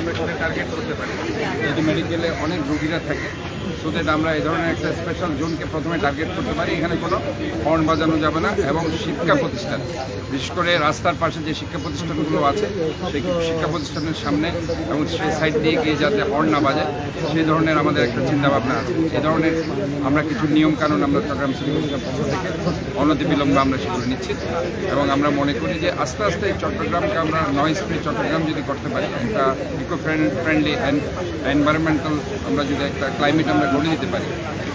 আমরা সেটা টার্গেট করতে পারি। যদি মেডিকেলে অনেক রুগীরা থাকে সো দ্যাট আমরা এই ধরনের একটা স্পেশাল জোনকে প্রথমে টার্গেট করতে পারি, এখানে কোনো হর্ন বাজানো যাবে না এবং শিক্ষা প্রতিষ্ঠান, বিশেষ করে রাস্তার পাশে যে শিক্ষা প্রতিষ্ঠানগুলো আছে, সেই শিক্ষা প্রতিষ্ঠানের সামনে এবং সেই সাইড দিয়ে গিয়ে যাতে হর্ন না বাজে, সেই ধরনের আমাদের একটা চিন্তাভাবনা আছে। এই ধরনের আমরা কিছু নিয়ম কানুন আমরা চট্টগ্রাম সিটি কর্পোরেশনের পক্ষ থেকে অনতি বিলম্বে আমরা সেগুলো নিচ্ছি এবং আমরা মনে করি যে আস্তে আস্তে এই চট্টগ্রামকে আমরা নয়েজ ফ্রি চট্টগ্রাম যদি করতে পারি, একটা ইকো ফ্রেন্ড ফ্রেন্ডলি এনভায়রনমেন্টাল আমরা যদি একটা ক্লাইমেট আমরা গড়ে দিতে পারি।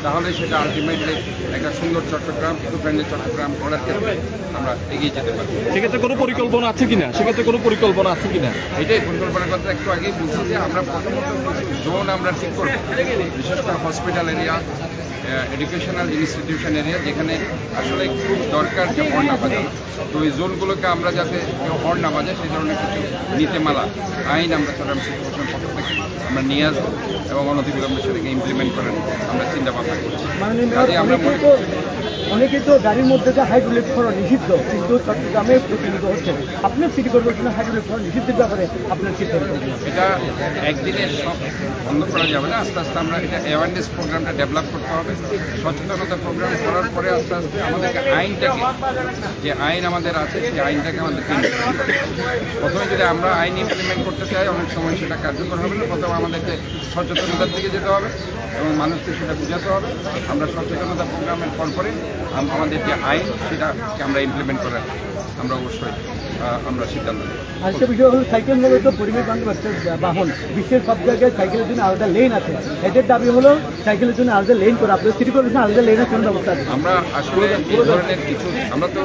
তাহলে সেটা আলটিমেটলি একটা সুন্দর চট্টগ্রাম ফ্রেন্ডলি চট্টগ্রাম করার ক্ষেত্রে আমরা এগিয়ে যেতে পারি সেক্ষেত্রে কোনো পরিকল্পনা আছে কিনা? সেক্ষেত্রে কোনো পরিকল্পনা আছে কিনা? এটাই পরিকল্পনার কথা একটু আগেই বলছি যে আমরা প্রথমত জোন আমরা ঠিক করব। বিশেষ করে hospital area educational institution area যেখানে আসলে খুব দরকার যে হর্ন না বাজে তো ওই জোনগুলোকে আমরা যাতে কেউ হর্ন না বাজে সেই ধরনের কিছু নীতিমালা আইন আমরা চট্টগ্রাম সিটি কর্পোরেশন পক্ষ থেকে আমরা নিয়ে আসব এবং অনতিবিলম্বে সেটাকে ইমপ্লিমেন্ট করেন আমরা চিন্তা ভাবনা করছি আমরা মনে তো অনেকে তো গাড়ির মধ্যে যে হাইড্রোলিক করা নিষিদ্ধ, কিন্তু চট্টগ্রামে প্রতিনিধিত হচ্ছে। আপনার সিটি কর্পোরেশনের হাইড্রোলিক করা নিষিদ্ধের ব্যাপারে আপনার সিদ্ধান্ত? এটা একদিনে সব বন্ধ করা যাবে না। আস্তে আস্তে আমরা এটা অ্যাওয়ারনেস প্রোগ্রামটা ডেভেলপ করতে হবে। সচেতনতা প্রোগ্রাম করার পরে আস্তে আস্তে আমাদেরকে আইনটাকে, যে আইন আমাদের আছে, সেই আইনটাকে হবে। প্রথমে যদি আমরা আইন ইমপ্লিমেন্ট করতে চাই, অনেক সময় সেটা কার্যকর হবে না। প্রথমে আমাদেরকে সচেতনতার দিকে যেতে হবে এবং মানুষকে সেটা বুঝাতে হবে। আমরা সচেতনতা প্রোগ্রামের পর পরে আম- আমাদের যে আইন সেটাকে আমরা ইমপ্লিমেন্ট করার আমরা অবশ্যই আমরা সিদ্ধান্ত নেব। আরেকটা বিষয় হলো সাইকেল মূলত পরিবেশ বান্ধব একটা বাহন। বিশ্বের সব জায়গায় সাইকেলের জন্য আলাদা লেন আছে। এদের দাবি হলো সাইকেলের জন্য আলাদা লেন করে। আপনার সিটি কর্পোরেশন আলাদা লেনের জন্য ব্যবস্থা আছে? আমরা আসলে এই ধরনের কিছু আমরা তো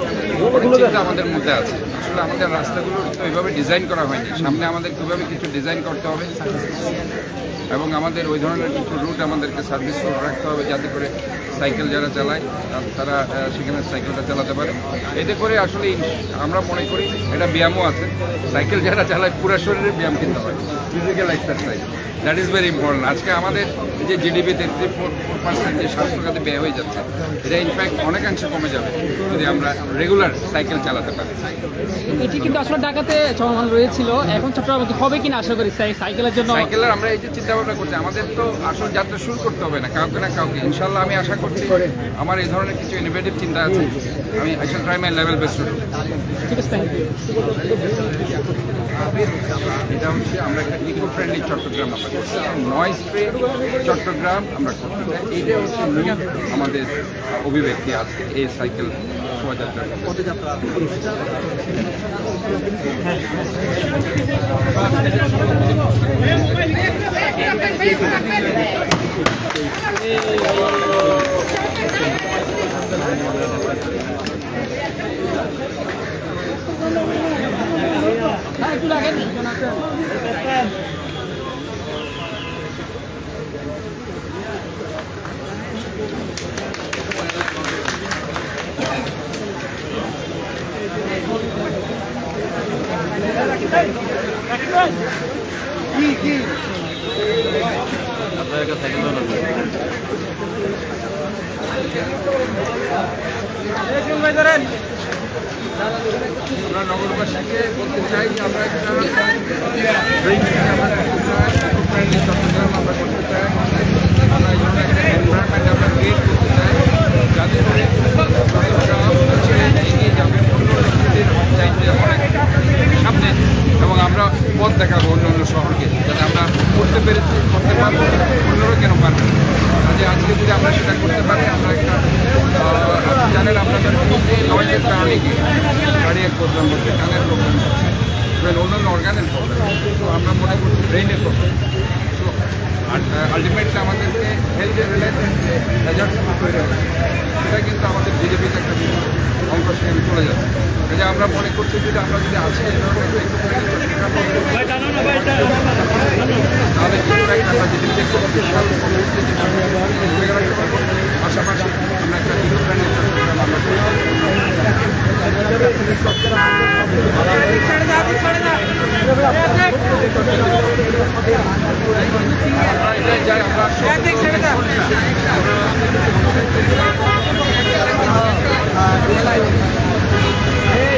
চিন্তা আমাদের মধ্যে আছে। আসলে আমাদের রাস্তাগুলো তো এইভাবে ডিজাইন করা হয়নি। সামনে আমাদের কীভাবে কিছু ডিজাইন করতে হবে এবং আমাদের ওই ধরনের কিছু রুট আমাদেরকে সার্ভিস রাখতে হবে যাতে করে সাইকেল যারা চালায়, তারা সেখানে সাইকেলটা চালাতে পারে। এতে করে আসলে আমরা মনে করি এটা ব্যায়ামও আছে। সাইকেল যারা চালায়, পুরা শরীরে ব্যায়াম কিনতে হয়। Physical exercise that is very important আজকে আমাদের যে জিডিপি তেত্রিশ ফোর ফোর পার্সেন্ট যে স্বাস্থ্য খাতে ব্যয় হয়ে যাচ্ছে এটা ইনফ্যাক্ট অনেকাংশে কমে যাবে যদি আমরা রেগুলার সাইকেল চালাতে পারি। এটি কিন্তু আসলে ঢাকাতে চলমান রয়েছিল। এখন চট্টগ্রামে কি হবে কিনা আশা করি সাইকেলের জন্য সাইকেলের আমরা এই যে চিন্তা ভাবনা করছি আমাদের তো আসল যাত্রা শুরু করতে হবে না কাউকে না কাউকে। ইনশাল্লাহ আমি আশা করছি আমার এই ধরনের কিছু ইনোভেটিভ চিন্তা আছে। আমি I shall try my level best ঠিক আছে থ্যাংক ইউ এটা হচ্ছে আমরা একটা ইকো ফ্রেন্ডলি চট্টগ্রাম আমরা করছি নয়েজ চট্টগ্রাম, আমরা করতে চাই এইটা হচ্ছে মূল আমাদের অভিব্যক্তি আজকে, এই সাইকেল শোভাযাত্রা হ্যাঁ একটু আমরা নগরবাসীকে বলতে চাই যে আমরা আমরা করতে চাই আমরা করতে ব্রেনের প্রবলেম তো আলটিমেটলি আমাদেরকে হেলথ রিলেটেড যে রেজাল্টগুলো তৈরি হবে, সেটা কিন্তু আমাদের জিডিপিতে একটা অঙ্ক সেখানে চলে যাবে। কাজে আমরা মনে করছি যদি আমরা যদি আছি তাহলে আমরা জিডিপিতে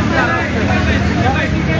আস্তে আস্তে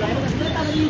তাড়াতাড়ি